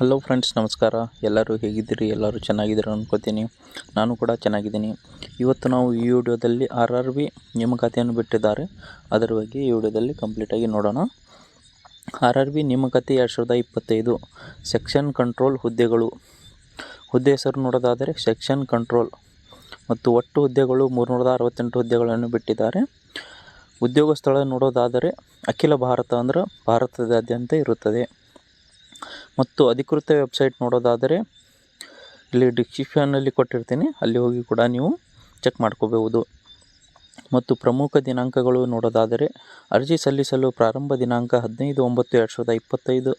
Hello friends ನಮಸ್ಕಾರ. ಎಲ್ಲರೂ ಹೇಗಿದ್ದೀರಿ? ಎಲ್ಲರೂ ಚೆನ್ನಾಗಿದ್ದೀರಿ ಅನ್ಕೋತೀನಿ. ನಾನು ಕೂಡ ಚೆನ್ನಾಗಿದ್ದೀನಿ. ಇವತ್ತು ನಾವು ಈ ವಿಡಿಯೋದಲ್ಲಿ ಆರ್ ಆರ್ ಬಿ ನೇಮಕಾತಿಯನ್ನು ಬಿಟ್ಟಿದ್ದಾರೆ. ಅದರ ಬಗ್ಗೆ ಈ ವಿಡಿಯೋದಲ್ಲಿ ಕಂಪ್ಲೀಟಾಗಿ ನೋಡೋಣ. ಆರ್ ಆರ್ ಬಿ ನೇಮಕಾತಿ ಎರಡು ಸಾವಿರದ ಇಪ್ಪತ್ತೈದು. ಸೆಕ್ಷನ್ ಕಂಟ್ರೋಲ್ ಹುದ್ದೆಗಳು. ಹುದ್ದೆ ಹೆಸರು ನೋಡೋದಾದರೆ ಸೆಕ್ಷನ್ ಕಂಟ್ರೋಲ್ ಮತ್ತು ಒಟ್ಟು ಹುದ್ದೆಗಳು ಮೂರುನೂರದ ಅರವತ್ತೆಂಟು ಹುದ್ದೆಗಳನ್ನು ಬಿಟ್ಟಿದ್ದಾರೆ. ಉದ್ಯೋಗ ಸ್ಥಳ ನೋಡೋದಾದರೆ ಅಖಿಲ ಭಾರತ ಅಂದ್ರೆ ಭಾರತದಾದ್ಯಂತ ಇರುತ್ತದೆ. ಮತ್ತು ಅಧಿಕೃತ ವೆಬ್ಸೈಟ್ ನೋಡೋದಾದರೆ ಇಲ್ಲಿ ಡಿಸ್ಕ್ರಿಪ್ಷನ್ನಲ್ಲಿ ಕೊಟ್ಟಿರ್ತೀನಿ. ಅಲ್ಲಿ ಹೋಗಿ ಕೂಡ ನೀವು ಚೆಕ್ ಮಾಡ್ಕೋಬಹುದು. ಮತ್ತು ಪ್ರಮುಖ ದಿನಾಂಕಗಳು ನೋಡೋದಾದರೆ ಅರ್ಜಿ ಸಲ್ಲಿಸಲು ಪ್ರಾರಂಭ ದಿನಾಂಕ ಹದಿನೈದು ಒಂಬತ್ತು ಎರಡು ಸಾವಿರದ ಇಪ್ಪತ್ತೈದು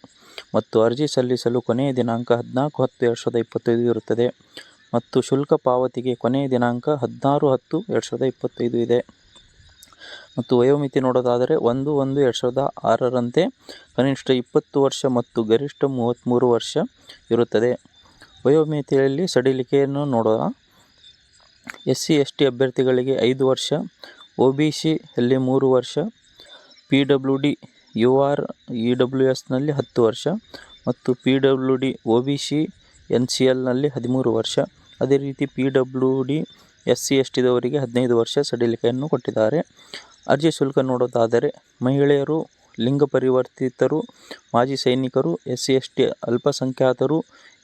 ಮತ್ತು ಅರ್ಜಿ ಸಲ್ಲಿಸಲು ಕೊನೆಯ ದಿನಾಂಕ ಹದಿನಾಲ್ಕು ಹತ್ತು ಎರಡು ಸಾವಿರದ ಇಪ್ಪತ್ತೈದು ಇರುತ್ತದೆ. ಮತ್ತು ಶುಲ್ಕ ಪಾವತಿಗೆ ಕೊನೆಯ ದಿನಾಂಕ ಹದಿನಾರು ಹತ್ತು ಎರಡು ಸಾವಿರದ ಇಪ್ಪತ್ತೈದು ಇದೆ. ಮತ್ತು ವಯೋಮಿತಿ ನೋಡೋದಾದರೆ ಒಂದು ಒಂದು, ಎರಡು ಸಾವಿರದ ಆರರಂತೆ ಕನಿಷ್ಠ ಇಪ್ಪತ್ತು ವರ್ಷ ಮತ್ತು ಗರಿಷ್ಠ ಮೂವತ್ತ್ಮೂರು ವರ್ಷ ಇರುತ್ತದೆ. ವಯೋಮಿತಿಯಲ್ಲಿ ಸಡಿಲಿಕೆಯನ್ನು ನೋಡೋಣ. ಎಸ್ ಸಿ ಎಸ್ ಟಿ ಅಭ್ಯರ್ಥಿಗಳಿಗೆ ಐದು ವರ್ಷ ಒ ಬಿ ಸಿಯಲ್ಲಿ ಮೂರು ವರ್ಷ P W D U R E W ಎಸ್ನಲ್ಲಿ ಹತ್ತು ವರ್ಷ ಮತ್ತು P W D O B C N C ಎಲ್ನಲ್ಲಿ ಹದಿಮೂರು ವರ್ಷ. ಅದೇ ರೀತಿ P W D S C S ಟಿದವರಿಗೆ ಹದಿನೈದು ವರ್ಷ ಸಡಿಲಿಕೆಯನ್ನು ಕೊಟ್ಟಿದ್ದಾರೆ. ಅರ್ಜಿ ಶುಲ್ಕ ನೋಡೋದಾದರೆ ಮಹಿಳೆಯರು, ಲಿಂಗ ಪರಿವರ್ತಿತರು, ಮಾಜಿ ಸೈನಿಕರು ಎಸ್ ಸಿ ಎಸ್ ಟಿ ಅಲ್ಪಸಂಖ್ಯಾತರು,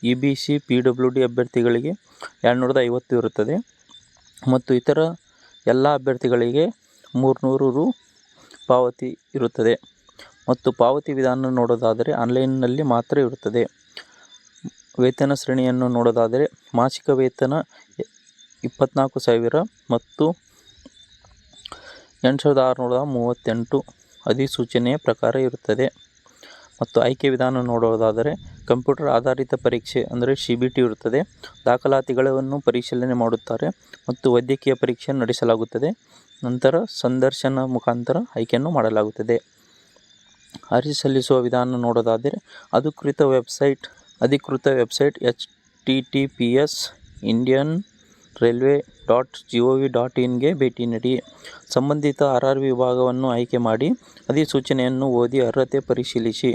E B C, P W D ಅಭ್ಯರ್ಥಿಗಳಿಗೆ ಎರಡುನೂರದ ಐವತ್ತು ಇರುತ್ತದೆ. ಮತ್ತು ಇತರ ಎಲ್ಲ ಅಭ್ಯರ್ಥಿಗಳಿಗೆ ಮೂರುನೂರು ರು ಪಾವತಿ ಇರುತ್ತದೆ. ಮತ್ತು ಪಾವತಿ ವಿಧಾನ ನೋಡೋದಾದರೆ ಆನ್ಲೈನ್ನಲ್ಲಿ ಮಾತ್ರ ಇರುತ್ತದೆ. ವೇತನ ಶ್ರೇಣಿಯನ್ನು ನೋಡೋದಾದರೆ ಮಾಸಿಕ ವೇತನ ಇಪ್ಪತ್ತ್ನಾಲ್ಕು ಸಾವಿರ ಮತ್ತು ಎಂಟು ಸಾವಿರದ ಆರುನೂರ ಮೂವತ್ತೆಂಟು ಅಧಿಸೂಚನೆಯ ಪ್ರಕಾರ ಇರುತ್ತದೆ. ಮತ್ತು ಆಯ್ಕೆ ವಿಧಾನ ನೋಡೋದಾದರೆ ಕಂಪ್ಯೂಟರ್ ಆಧಾರಿತ ಪರೀಕ್ಷೆ ಅಂದರೆ ಸಿ ಬಿ ಟಿ ಇರುತ್ತದೆ. ದಾಖಲಾತಿಗಳನ್ನು ಪರಿಶೀಲನೆ ಮಾಡುತ್ತಾರೆ ಮತ್ತು ವೈದ್ಯಕೀಯ ಪರೀಕ್ಷೆ ನಡೆಸಲಾಗುತ್ತದೆ. ನಂತರ ಸಂದರ್ಶನ ಮುಖಾಂತರ ಆಯ್ಕೆಯನ್ನು ಮಾಡಲಾಗುತ್ತದೆ. ಅರ್ಜಿ ಸಲ್ಲಿಸುವ ವಿಧಾನ ನೋಡೋದಾದರೆ ಅಧಿಕೃತ ವೆಬ್ಸೈಟ್ ಅಧಿಕೃತ website H T T P S, Indian railway dot G O V dot ಇನ್ಗೆ ಭೇಟಿ ನೀಡಿ ಸಂಬಂಧಿತ ಆರ್ ಆರ್ ವಿಭಾಗವನ್ನು ಆಯ್ಕೆ ಮಾಡಿ ಅಧಿಸೂಚನೆಯನ್ನು ಓದಿ ಅರ್ಹತೆ ಪರಿಶೀಲಿಸಿ.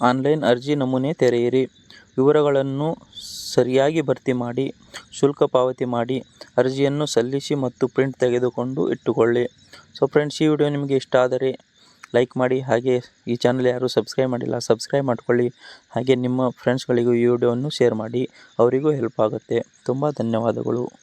ಆನ್ಲೈನ್ ಅರ್ಜಿ ನಮೂನೆ ತೆರೆಯಿರಿ. ವಿವರಗಳನ್ನು ಸರಿಯಾಗಿ ಭರ್ತಿ ಮಾಡಿ, ಶುಲ್ಕ ಪಾವತಿ ಮಾಡಿ, ಅರ್ಜಿಯನ್ನು ಸಲ್ಲಿಸಿ ಮತ್ತು ಪ್ರಿಂಟ್ ತೆಗೆದುಕೊಂಡು ಇಟ್ಟುಕೊಳ್ಳಿ. ಸೊ ಫ್ರೆಂಡ್ಸ್ ಈ ವಿಡಿಯೋ ನಿಮಗೆ ಇಷ್ಟ ಆದರೆ ಲೈಕ್ ಮಾಡಿ, ಹಾಗೆ ಈ ಚಾನಲ್ ಯಾರು ಸಬ್ಸ್ಕ್ರೈಬ್ ಮಾಡಿಲ್ಲ ಸಬ್ಸ್ಕ್ರೈಬ್ ಮಾಡ್ಕೊಳ್ಳಿ. ಹಾಗೆ ನಿಮ್ಮ ಫ್ರೆಂಡ್ಸ್ಗಳಿಗೂ ಈ ವಿಡಿಯೋವನ್ನು ಶೇರ್ ಮಾಡಿ, ಅವರಿಗೂ ಹೆಲ್ಪ್ ಆಗುತ್ತೆ. ತುಂಬ ಧನ್ಯವಾದಗಳು.